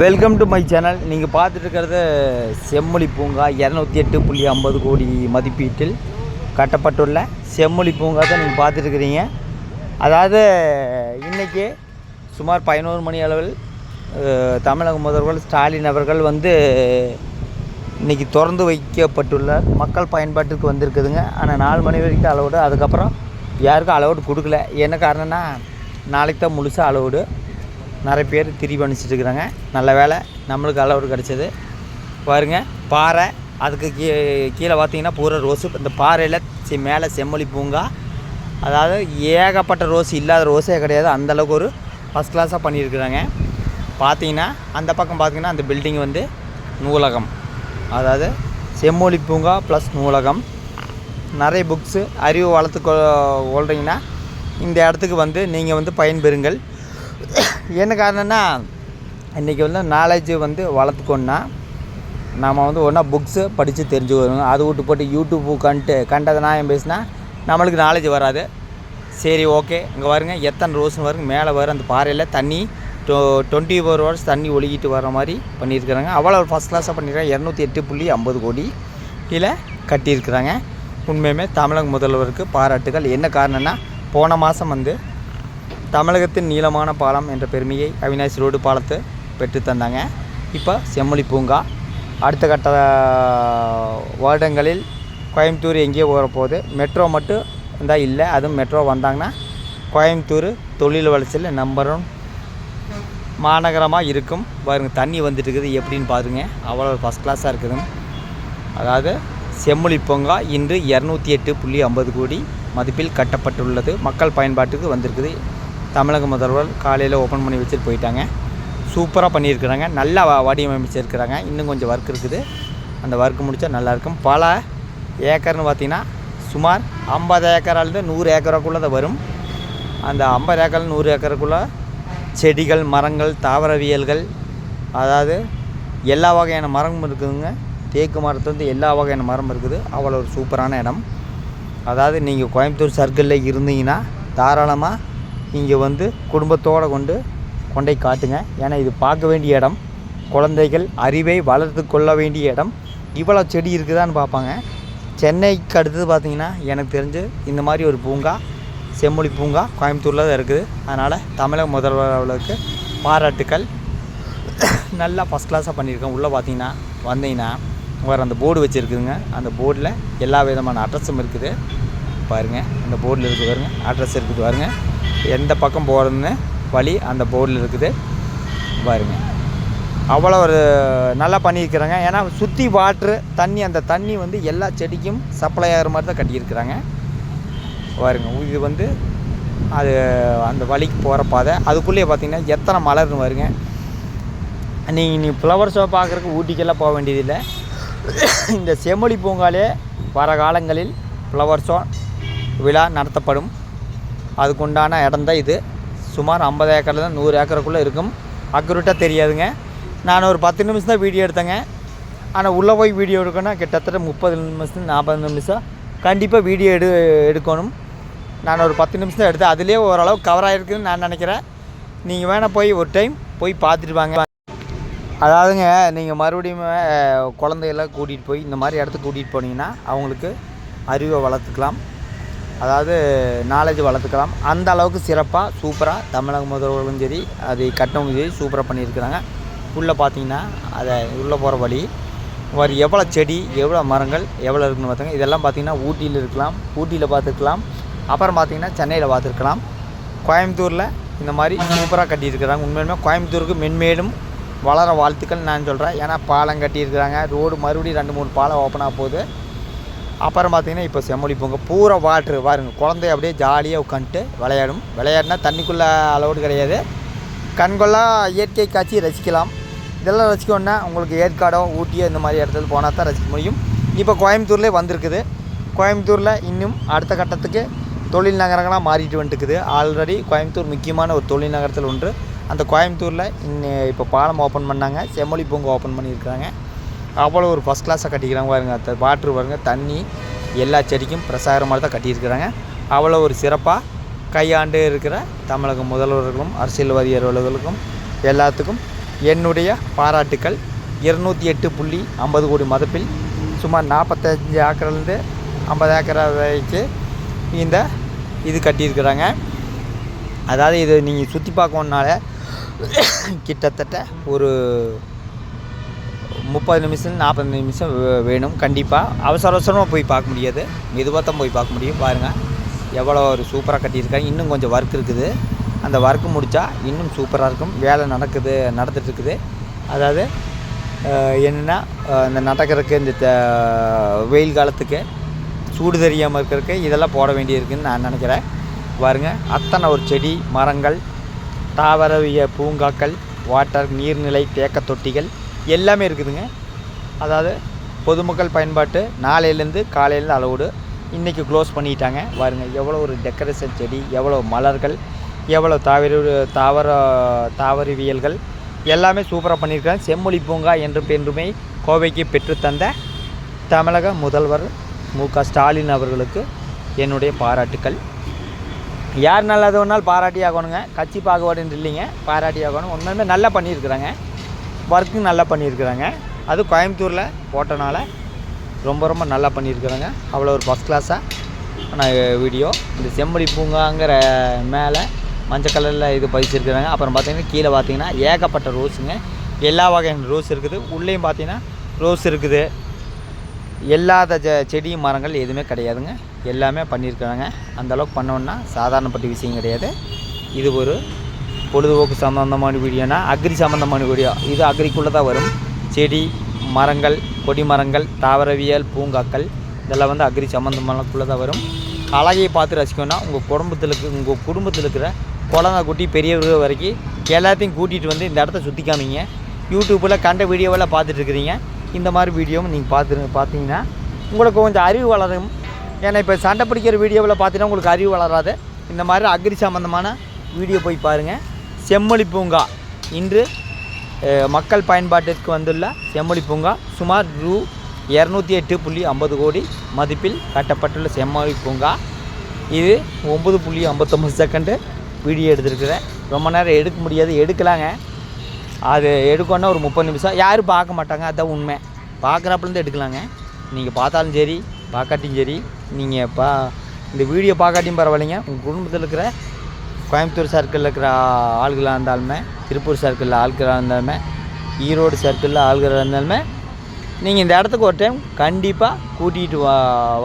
Welcome to my channel நீங்கள் பார்த்துட்டு இருக்கிறது செம்மொழி பூங்கா இரநூத்தி எட்டு புள்ளி ஐம்பது கோடி மதிப்பீட்டில் கட்டப்பட்டுள்ள செம்மொழி பூங்கா தான் நீங்கள் பார்த்துட்டுருக்கிறீங்க. அதாவது இன்றைக்கி சுமார் பதினோரு மணி அளவில் தமிழக முதல்வர் ஸ்டாலின் அவர்கள் வந்து இன்றைக்கி திறந்து வைக்கப்பட்டுள்ள மக்கள் பயன்பாட்டுக்கு வந்திருக்குதுங்க. ஆனால் நாலு மணி வரைக்கும் அலோடு அதுக்கப்புறம் யாருக்கும் அலோடு கொடுக்கல. என்ன காரணம்னா நாளைக்கு தான் முழுசாக அலோடு நிறைய பேர் திரி அனுப்பிச்சிட்டு இருக்கிறாங்க நல்ல வேலை. நம்மளுக்கு அளவு கிடச்சிது. பாருங்க பாறை. அதுக்கு கீ கீழே பார்த்தீங்கன்னா பூரா ரோஸு. இந்த பாறையில் சி மேலே செம்மொழி பூங்கா. அதாவது ஏகப்பட்ட ரோஸ் இல்லாத ரோஸே கிடையாது. அந்தளவுக்கு ஒரு ஃபஸ்ட் கிளாஸாக பண்ணியிருக்கிறாங்க. பார்த்தீங்கன்னா அந்த பக்கம் பார்த்தீங்கன்னா அந்த பில்டிங் வந்து நூலகம். அதாவது செம்மொழி பூங்கா ப்ளஸ் நூலகம். நிறைய புக்ஸு அறிவு வளர்த்து கொ கொள்றீங்கன்னா இந்த இடத்துக்கு வந்து நீங்கள் வந்து பயன்பெறுங்கள். என்ன காரணம்னா இன்றைக்கி வந்து நாலேஜ் வந்து வளர்த்துக்கோன்னா நம்ம வந்து ஒன்றா புக்ஸு படித்து தெரிஞ்சுக்கணும். அது விட்டு போட்டு யூடியூப்பு கண்டு கண்டதை நான் பேசினா நம்மளுக்கு நாலேஜ் வராது. சரி ஓகே இங்கே பாருங்க எத்தனை ரோஸ்னு வருங்க மேலே வரும் அந்த பாறையில் தண்ணி டொ டுவெண்ட்டி ஃபோர் ஹவர்ஸ் தண்ணி ஒழுகிட்டு வர மாதிரி பண்ணியிருக்கிறாங்க. அவ்வளோ ஃபஸ்ட் கிளாஸாக பண்ணியிருக்காங்க. இரநூத்தி எட்டு புள்ளி ஐம்பது கோடி கீழே கட்டியிருக்கிறாங்க. உண்மையுமே தமிழக முதல்வருக்கு பாராட்டுகள். என்ன காரணம்னா போன மாதம் வந்து தமிழகத்தின் நீளமான பாலம் என்ற பெருமையை அவினாஷ் ரோடு பாலத்தை பெற்று தந்தாங்க. இப்போ செம்மொழி பூங்கா. அடுத்த கட்ட வருடங்களில் கோயம்புத்தூர் எங்கேயோ போகிறப்போகுது மெட்ரோ மட்டும் இருந்தால் இல்லை அதுவும் மெட்ரோ வந்தாங்கன்னா கோயம்புத்தூர் தொழில் வளர்ச்சியில் நம்பர் ஒன் மாநகரமாக இருக்கும். பாருங்கள் தண்ணி வந்துட்டு இருக்குது. எப்படின்னு பாருங்க. அவ்வளோ ஃபஸ்ட் கிளாஸாக இருக்குது. அதாவது செம்மொழி பூங்கா இன்று இரநூத்தி எட்டு புள்ளி ஐம்பது கோடி மதிப்பில் கட்டப்பட்டுள்ளது. மக்கள் பயன்பாட்டுக்கு வந்திருக்குது. தமிழக முதல்வர் காலையில் ஓப்பன் பண்ணி வச்சுட்டு போயிட்டாங்க. சூப்பராக பண்ணியிருக்கிறாங்க. நல்லா வடிவமைச்சிருக்கிறாங்க. இன்னும் கொஞ்சம் ஒர்க் இருக்குது. அந்த ஒர்க் முடித்தா நல்லாயிருக்கும் பல ஏக்கர்னு பார்த்திங்கன்னா சுமார் ஐம்பது ஏக்கராலேருந்து நூறு ஏக்கருக்குள்ளே தான் வரும். அந்த ஐம்பது ஏக்கர் நூறு ஏக்கருக்குள்ளே செடிகள் மரங்கள் தாவரவியல்கள் அதாவது எல்லா வகையான மரமும் இருக்குதுங்க. தேக்கு மரத்துலேருந்து எல்லா வகையான மரம் இருக்குது. அவ்வளோ ஒரு சூப்பரான இடம். அதாவது நீங்கள் கோயம்புத்தூர் சர்க்கிளில் இருந்தீங்கன்னா தாராளமாக இங்கே வந்து குடும்பத்தோடு கொண்டு கொண்டை காட்டுங்க. ஏன்னா இது பார்க்க வேண்டிய இடம். குழந்தைகள் அறிவை வளர்த்து கொள்ள வேண்டிய இடம். இவ்வளோ செடி இருக்குதான்னு பார்ப்பாங்க. சென்னைக்கு அடுத்தது பார்த்திங்கன்னா எனக்கு தெரிஞ்சு இந்த மாதிரி ஒரு பூங்கா செம்மொழி பூங்கா கோயம்புத்தூரில் தான் இருக்குது. அதனால் தமிழக முதல்வர் பாராட்டுக்கள். நல்லா ஃபஸ்ட் கிளாஸாக பண்ணியிருக்கேன். உள்ளே பார்த்தீங்கன்னா வந்தீங்கன்னா வேறு அந்த போர்டு வச்சுருக்குதுங்க. அந்த போர்டில் எல்லா விதமான அட்ரஸும் இருக்குது. பாருங்கள் அந்த போர்டில் இருக்குது பாருங்க. அட்ரஸ் இருக்குது பாருங்கள் எந்த பக்கம் போகிறதுன்னு வழி அந்த போர்டில் இருக்குது. பாருங்க. அவ்வளோ ஒரு நல்லா பண்ணியிருக்கிறாங்க. ஏன்னா சுற்றி வாட்ரு தண்ணி அந்த தண்ணி வந்து எல்லா செடிக்கும் சப்ளை ஆகிற மாதிரி தான் கட்டியிருக்கிறாங்க. பாருங்க இது வந்து அது அந்த வழிக்கு போகிற பாதை. அதுக்குள்ளேயே பார்த்தீங்கன்னா எத்தனை மலர்னு வருங்க நீங்கள் நீ ஃப்ளவர் ஷோ பார்க்குறக்கு ஊட்டிக்கெல்லாம் போக வேண்டியதில்லை. இந்த செம்மொழி பூங்காலே வர காலங்களில் ஃப்ளவர் ஷோ விழா நடத்தப்படும். அதுக்குண்டான இடம் தான் இது. சுமார் ஐம்பது ஏக்கரில் தான் நூறு ஏக்கருக்குள்ளே இருக்கும். அக்யூரேட்டாக தெரியாதுங்க. நான் ஒரு பத்து நிமிஷம் தான் வீடியோ எடுத்தேங்க. ஆனால் உள்ளே போய் வீடியோ எடுக்கணும்னா கிட்டத்தட்ட முப்பது நிமிஷம் நாற்பது நிமிஷம் கண்டிப்பாக வீடியோ எடு எடுக்கணும். நான் ஒரு பத்து நிமிஷம் தான் எடுத்தேன். அதுலேயே ஓரளவு கவர் ஆகிருக்குன்னு நான் நினைக்கிறேன். நீங்கள் வேணால் போய் ஒரு டைம் போய் பார்த்துட்டு வாங்க. அதாவதுங்க நீங்கள் மறுபடியும் குழந்தையெல்லாம் கூட்டிகிட்டு போய் இந்த மாதிரி இடத்துக்கு கூட்டிகிட்டு போனீங்கன்னா அவங்களுக்கு அறிவை வளர்த்துக்கலாம். அதாவது நாலேஜ் வளர்த்துக்கலாம். அந்த அளவுக்கு சிறப்பாக சூப்பராக தமிழக முதல்வர்களும் சரி அது கட்டவங்க சரி சூப்பராக பண்ணியிருக்கிறாங்க. உள்ளே பார்த்தீங்கன்னா அதை உள்ளே போகிற வழி ஒரு எவ்வளோ செடி எவ்வளோ மரங்கள் எவ்வளோ இருக்குன்னு பார்த்தாங்க. இதெல்லாம் பார்த்தீங்கன்னா ஊட்டியில் இருக்கலாம் ஊட்டியில் பார்த்துருக்கலாம். அப்புறம் பார்த்தீங்கன்னா சென்னையில் பார்த்துருக்கலாம். கோயம்புத்தூரில் இந்த மாதிரி சூப்பராக கட்டியிருக்கிறாங்க. உண்மையுமே கோயம்புத்தூருக்கு மென்மேலும் வளர வாழ்த்துக்கள் நான் சொல்கிறேன் ஏன்னா பாலம் கட்டியிருக்கிறாங்க. ரோடு மறுபடியும் ரெண்டு மூணு பாலம் ஓப்பன் ஆக போகுது. அப்புறம் பார்த்தீங்கன்னா இப்போ செம்மொழி பூங்கா பூரா வாட்ரு பாருங்க குழந்தைய அப்படியே ஜாலியாக உட்காந்துட்டு விளையாடும். விளையாடினா தண்ணிக்குள்ளே அளவுடு கிடையாது. கண்கொள்ளா இயற்கை காட்சி ரசிக்கலாம். இதெல்லாம் ரசிக்கணுன்னா உங்களுக்கு ஏற்காடோ ஊட்டியோ இந்த மாதிரி இடத்துல போனால் தான் ரசிக்க முடியும். இப்போ கோயம்புத்தூர்லேயே வந்திருக்குது. கோயம்புத்தூரில் இன்னும் அடுத்த கட்டத்துக்கு தொழில் நகரங்களாக மாறிட்டு வந்துட்டுக்குது ஆல்ரெடி கோயம்புத்தூர் முக்கியமான ஒரு தொழில் நகரத்தில் ஒன்று. அந்த கோயம்புத்தூரில் இன்னும் இப்போ பாலம் ஓப்பன் பண்ணாங்க. செம்மொழி பூங்கா ஓப்பன் பண்ணியிருக்கிறாங்க. அவ்வளோ ஒரு ஃபஸ்ட் கிளாஸாக கட்டிக்கிறாங்க பாருங்கள் வாட்ரு பாருங்கள் தண்ணி எல்லா செடிக்கும் பிரசாரமாக மாதிரி தான் கட்டியிருக்கிறாங்க. அவ்வளோ ஒரு சிறப்பாக கையாண்டு இருக்கிற தமிழக முதல்வர்களும் அலுவலர்களுக்கும் எல்லாத்துக்கும் என்னுடைய பாராட்டுக்கள். இருநூற்றி எட்டு புள்ளி ஐம்பது கோடி மதிப்பில் சுமார் நாற்பத்தஞ்சு ஏக்கர்லேருந்து ஐம்பது ஏக்கர் வரைக்கும் இந்த இது கட்டியிருக்கிறாங்க. அதாவது இது நீங்கள் சுற்றி பார்க்கணுனால கிட்டத்தட்ட ஒரு முப்பது நிமிஷம் நாற்பது நிமிஷம் வேணும். கண்டிப்பாக அவசர அவசரமாக போய் பார்க்க முடியாது. மெதுவாக தான் போய் பார்க்க முடியும். பாருங்கள் எவ்வளோ ஒரு சூப்பராக கட்டியிருக்காங்க. இன்னும் கொஞ்சம் ஒர்க் இருக்குது. அந்த ஒர்க்கு முடித்தா இன்னும் சூப்பராக இருக்கும். வேலை நடக்குது நடந்துகிட்ருக்குது அதாவது என்னென்னா இந்த நடக்கிறதுக்கு இந்த த- வெயில் காலத்துக்கு சூடு தெரியாமல் இருக்கிறதுக்கு இதெல்லாம் போட வேண்டியிருக்குன்னு நான் நினைக்கிறேன். பாருங்கள் அத்தனை ஒரு செடி மரங்கள் தாவரவிய பூங்காக்கள் வாட்டர் நீர்நிலை தேக்க தொட்டிகள் எல்லாமே இருக்குதுங்க. அதாவது பொதுமக்கள் பயன்பாட்டு நாளையிலேருந்து காலையிலேருந்து அளவுடு இன்றைக்கி க்ளோஸ் பண்ணிட்டாங்க. பாருங்க எவ்வளோ ஒரு டெக்கரேஷன் செடி எவ்வளோ மலர்கள் எவ்வளோ தாவர தாவர தாவரவியல்கள் எல்லாமே சூப்பராக பண்ணியிருக்காங்க. செம்மொழி பூங்கா என்று பெருமை கோவைக்கு பெற்றுத்தந்த தமிழக முதல்வர் மு க ஸ்டாலின் அவர்களுக்கு என்னுடைய பாராட்டுக்கள். யார் நல்லது ஒன்றால் பாராட்டி ஆகணுங்க கட்சி பாகுபாடுன்னு இல்லைங்க. பாராட்டி ஆகணும் ஒன்றுமே நல்லா பண்ணியிருக்கிறாங்க. ஒர்க்கும் நல்லா பண்ணியிருக்கிறாங்க. அது கோயம்புத்தூரில் போட்டனால ரொம்ப ரொம்ப நல்லா பண்ணியிருக்கிறாங்க. அவ்வளோ ஒரு ஃபஸ்ட் கிளாஸாக நான் வீடியோ இந்த செம்மொழி பூங்காங்கிற மேலே மஞ்சள் கலரில் இது பதிச்சிருக்கிறாங்க. அப்புறம் பார்த்தீங்கன்னா கீழே பார்த்தீங்கன்னா ஏகப்பட்ட ரோஸுங்க எல்லா வகையான ரோஸ் இருக்குது. உள்ளேயும் பார்த்தீங்கன்னா ரோஸ் இருக்குது. எல்லாத செ- செடியும் மரங்கள் எதுவுமே கிடையாதுங்க. எல்லாமே பண்ணியிருக்கிறாங்க. அந்த அளவுக்கு பண்ணோன்னா சாதாரணப்பட்ட விஷயம் கிடையாது. இது ஒரு பொழுதுபோக்கு சம்மந்தமான வீடியோனா அக்ரி சம்மந்தமான வீடியோ. இது அக்ரிக்குள்ளே தான் வரும். செடி மரங்கள் கொடி மரங்கள் தாவரவியல் பூங்காக்கள் இதெல்லாம் வந்து அக்ரி சம்மந்தமானக்குள்ளே தான் வரும். அழகையை பார்த்து ரசிக்கணும்னா உங்கள் குடும்பத்தில் இருக்க உங்கள் குடும்பத்தில் இருக்கிற குழந்தை குட்டி பெரியவர்கள் வரைக்கும் எல்லாத்தையும் கூட்டிகிட்டு வந்து இந்த இடத்த சுற்றி காமிங்க. யூடியூப்பில் கண்ட வீடியோவெல்லாம் பார்த்துட்ருக்குறீங்க இந்த மாதிரி வீடியோவும் நீங்கள் பார்த்து பார்த்தீங்கன்னா உங்களுக்கு கொஞ்சம் அறிவு வளரும். ஏன்னா இப்போ சண்டை பிடிக்கிற வீடியோவில் பார்த்தீங்கன்னா உங்களுக்கு அறிவு வளராது. இந்த மாதிரி அக்ரி சம்மந்தமான வீடியோ போய் பாருங்கள் செம்மொழி பூங்கா. இன்று மக்கள் பயன்பாட்டிற்கு வந்துள்ள செம்மொழி பூங்கா சுமார் ரூ. இரநூத்தி எட்டு புள்ளி ஐம்பது கோடி மதிப்பில் கட்டப்பட்டுள்ள செம்மொழி பூங்கா. இது ஒம்பது புள்ளி ஐம்பத்தொம்பது செகண்டு வீடியோ எடுத்திருக்கிறேன். ரொம்ப நேரம் எடுக்க முடியாது. எடுக்கலாங்க. அது எடுக்கணுன்னா ஒரு முப்பது நிமிஷம். யாரும் பார்க்க மாட்டாங்க. அதுதான் உண்மை. பார்க்குறப்பலேருந்து எடுக்கலாங்க. நீங்கள் பார்த்தாலும் சரி பார்க்காட்டியும் சரி நீங்கள் பா இந்த வீடியோ பார்க்காட்டியும் பரவாயில்லைங்க. உங்கள் குடும்பத்தில் இருக்கிற கோயம்புத்தூர் சர்க்கிளில் இருக்கிற ஆள்களாக இருந்தாலுமே திருப்பூர் சர்க்கிளில் ஆள்களாக இருந்தாலுமே ஈரோடு சர்க்கிளில் ஆள்களாக இருந்தாலுமே நீங்கள் இந்த இடத்துக்கு ஒரு டைம் கண்டிப்பாக கூட்டிகிட்டு வா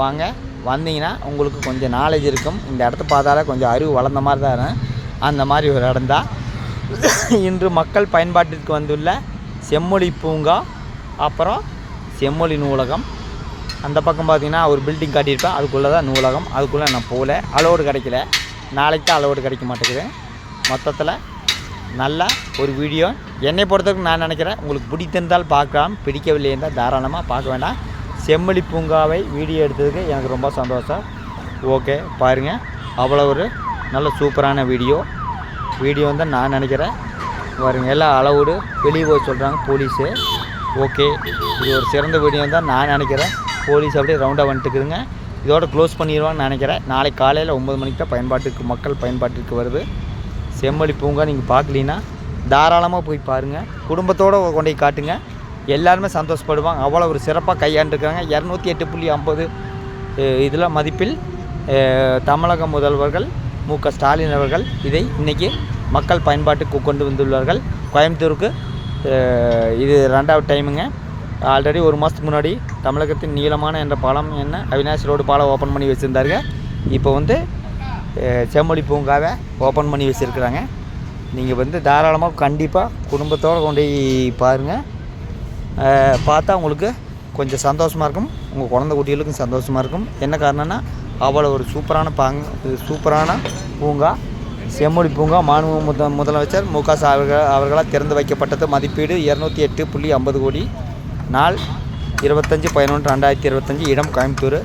வாங்க. வந்தீங்கன்னா உங்களுக்கு கொஞ்சம் நாலேஜ் இருக்கும். இந்த இடத்த பார்த்தாலே கொஞ்சம் அறிவு வளர்ந்த மாதிரி தான் இருக்கும். அந்த மாதிரி ஒரு இடம் தான். இன்று மக்கள் பயன்பாட்டிற்கு வந்துள்ள செம்மொழி பூங்கா அப்புறம் செம்மொழி நூலகம். அந்த பக்கம் பார்த்தீங்கன்னா ஒரு பில்டிங் காட்டியிருப்பேன். அதுக்குள்ளே தான் நூலகம். அதுக்குள்ளே நான் போகல. அளவோடு கிடைக்கல. நாளைக்கு தான் அலோடு கிடைக்க மாட்டேங்குது. மொத்தத்தில் நல்லா ஒரு வீடியோ என்னை பொறுத்தவரைக்கும் நான் நினைக்கிறேன் உங்களுக்கு பிடித்திருந்தால் பார்க்கலாம் பிடிக்கவில்லை இருந்தால் தாராளமாக பார்க்க வேண்டாம். செம்மொழி பூங்காவை வீடியோ எடுத்ததுக்கு எனக்கு ரொம்ப சந்தோஷம். ஓகே பாருங்கள் அவ்வளோ ஒரு நல்ல சூப்பரான வீடியோ வீடியோ வந்து நான் நினைக்கிறேன். வருங்க எல்லாம் அளவுடு வெளியே போய் சொல்கிறாங்க போலீஸு. ஓகே இது ஒரு சிறந்த வீடியோ தான் நான் நினைக்கிறேன். போலீஸ் அப்படியே ரவுண்டாக வந்துட்டுக்குதுங்க இதோட க்ளோஸ் பண்ணிடுவான்னு நினைக்கிறேன். நாளைக்கு காலையில் ஒம்பது மணிக்கு தான் பயன்பாட்டுக்கு மக்கள் பயன்பாட்டுக்கு வருது. செம்மொழி பூங்கா நீங்கள் பார்க்கலீன்னா தாராளமாக போய் பாருங்கள் குடும்பத்தோடு கொண்டு போய் காட்டுங்க. எல்லாருமே சந்தோஷப்படுவாங்க. அவ்வளோ ஒரு சிறப்பாக கையாண்டுருக்காங்க. இரநூத்தி எட்டு புள்ளி ஐம்பது இதில் மதிப்பில் தமிழக முதல்வர்கள் மு க ஸ்டாலின் அவர்கள் இதை இன்றைக்கி மக்கள் பயன்பாட்டுக்கு கொண்டு வந்துள்ளார்கள். கோயம்புத்தூருக்கு இது ரெண்டாவது டைமுங்க ஆல்ரெடி ஒரு மாதத்துக்கு முன்னாடி தமிழகத்தின் நீளமான என்ற பாலம் என்ன? அவினாஷ் ரோடு பாலம் ஓப்பன் பண்ணி வச்சுருந்தாருங்க. இப்போ வந்து செம்மொழி பூங்காவை ஓப்பன் பண்ணி வச்சுருக்குறாங்க. நீங்கள் வந்து தாராளமாக கண்டிப்பாக குடும்பத்தோடு கொண்டு போய் பாருங்கள் பார்த்தா உங்களுக்கு கொஞ்சம் சந்தோஷமாக இருக்கும். உங்கள் குழந்தை குட்டிகளுக்கும் சந்தோஷமாக இருக்கும். என்ன காரணம்னா அவ்வளோ ஒரு சூப்பரான பாங் சூப்பரான பூங்கா செம்மொழி பூங்கா மாணவ முத முதலமைச்சர் மு க ஸ்டாலின் அவர்கள் அவர்களால் திறந்து வைக்கப்பட்டது. மதிப்பீடு இரநூத்தி எட்டு புள்ளி ஐம்பது கோடி. நாள் இருபத்தஞ்சி பதினொன்று ரெண்டாயிரத்தி இருபத்தஞ்சி இடம் கோயம்புத்தூர்.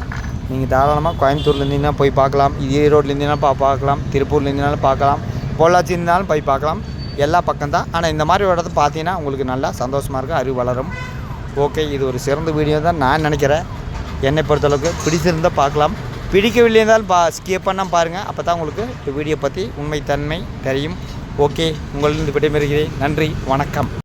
நீங்கள் தாராளமாக கோயம்புத்தூர்லேருந்தீங்கன்னா போய் பார்க்கலாம். ஈரோட்லேருந்தீங்கன்னா பா பார்க்கலாம். திருப்பூர்லேருந்தீங்கனாலும் பார்க்கலாம். பொள்ளாச்சி இருந்தாலும் போய் பார்க்கலாம். எல்லா பக்கம்தான். ஆனால் இந்த மாதிரி ஒரு இடத்த பார்த்தீங்கன்னா உங்களுக்கு நல்லா சந்தோஷமாக இருக்கும் அறிவு வளரும். ஓகே இது ஒரு சிறந்த வீடியோ தான் நான் நினைக்கிறேன். என்னை பொறுத்தளவுக்கு பிடிச்சிருந்தால் பார்க்கலாம். பிடிக்கவில்லை இருந்தாலும் பா ஸ்கிப் பண்ணால் பாருங்கள் அப்போ தான் உங்களுக்கு இந்த வீடியோ பற்றி உண்மைத்தன்மை தெரியும். ஓகே உங்களிருந்து விடைபெறுகிறேன். நன்றி வணக்கம்.